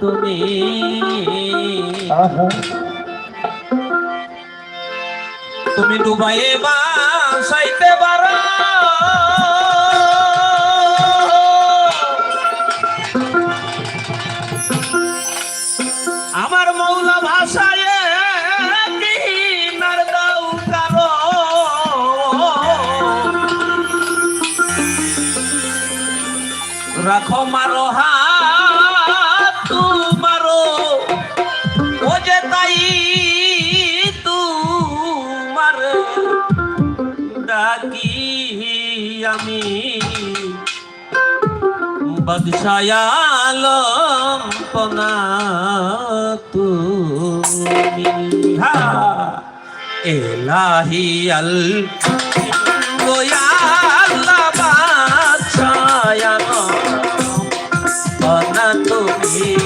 তুমি। তুমি ডুবাইয়ে বাসাইতে পারো। আমার মৌলা ভাষায় রাখো মারো হা তোমার ডাকি আমি। বদশায়ালম পনা তুমি। এলাহি আল গোয়াল আল্লাহ পনা তুমি।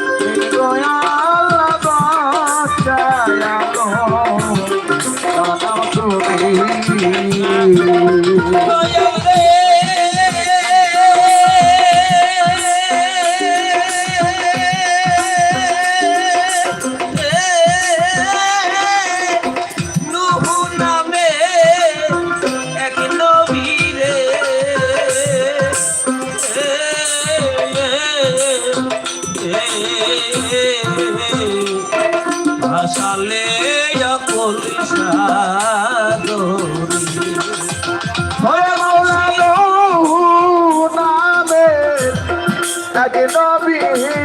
নবী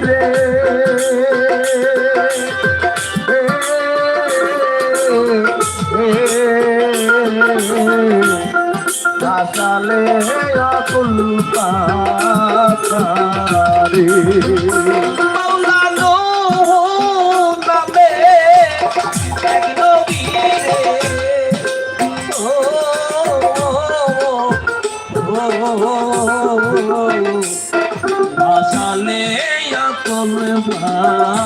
রে কালে আকুল পাতারে Ah.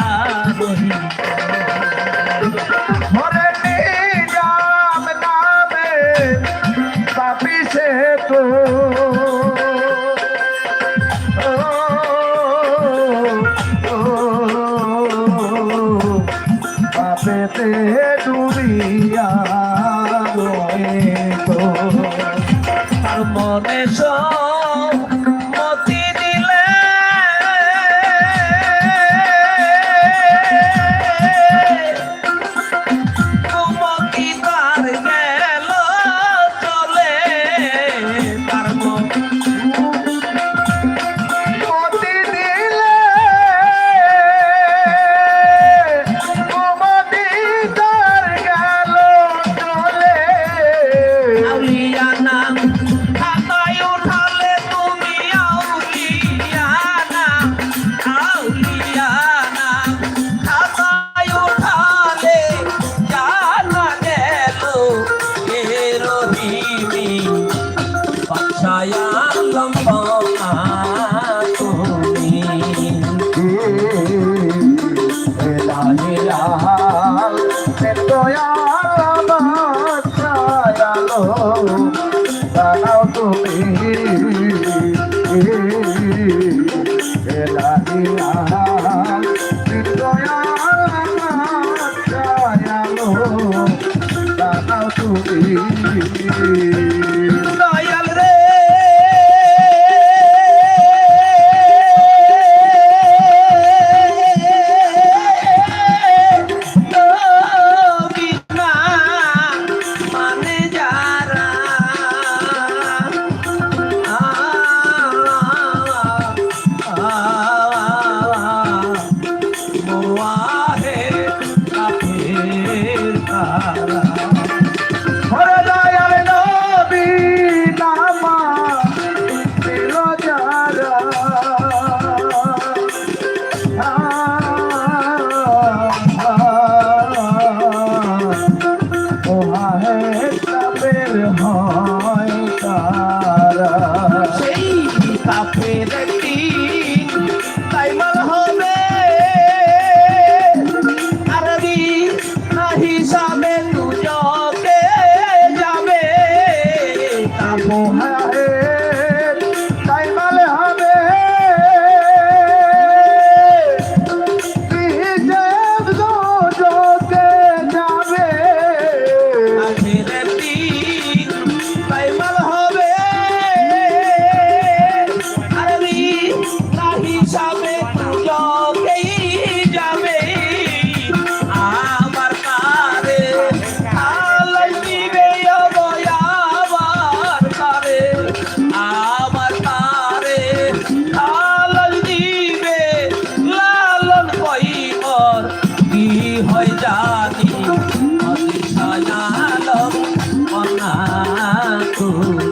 মনে সব বিবি বাদশাহ আলম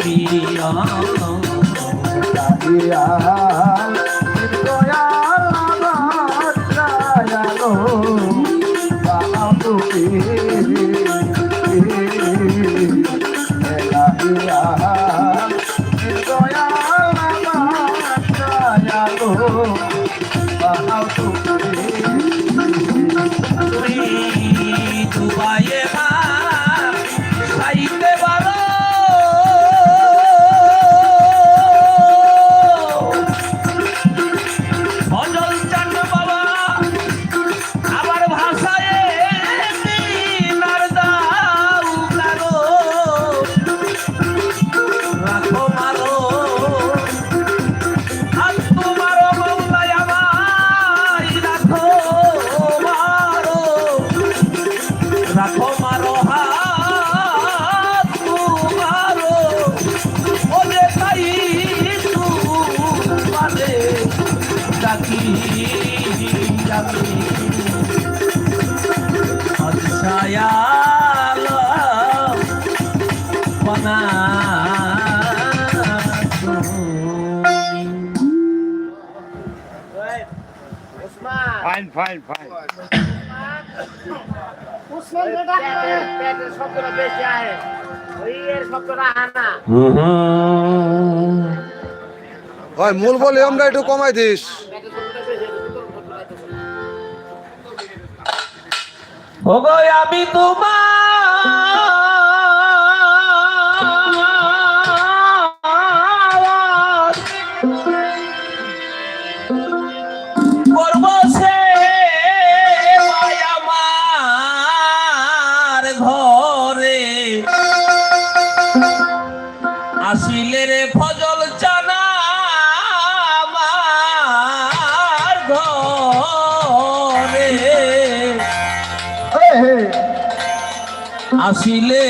লাগিয়া লাগিয়া ফাইন ফাইন মূল ভলিউমটা একটু কমাই দিস। আমি তোমার আসিলে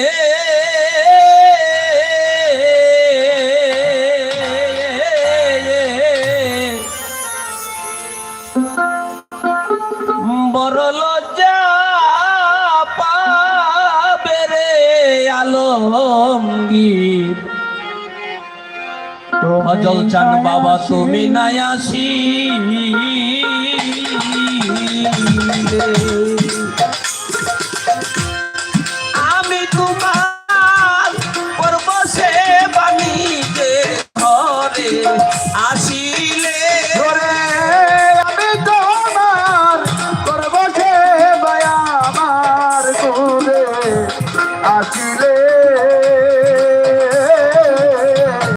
বড় লজ্জা পাবে রে আলমগীর। ফজল চান বাবা তুমি নাই আসি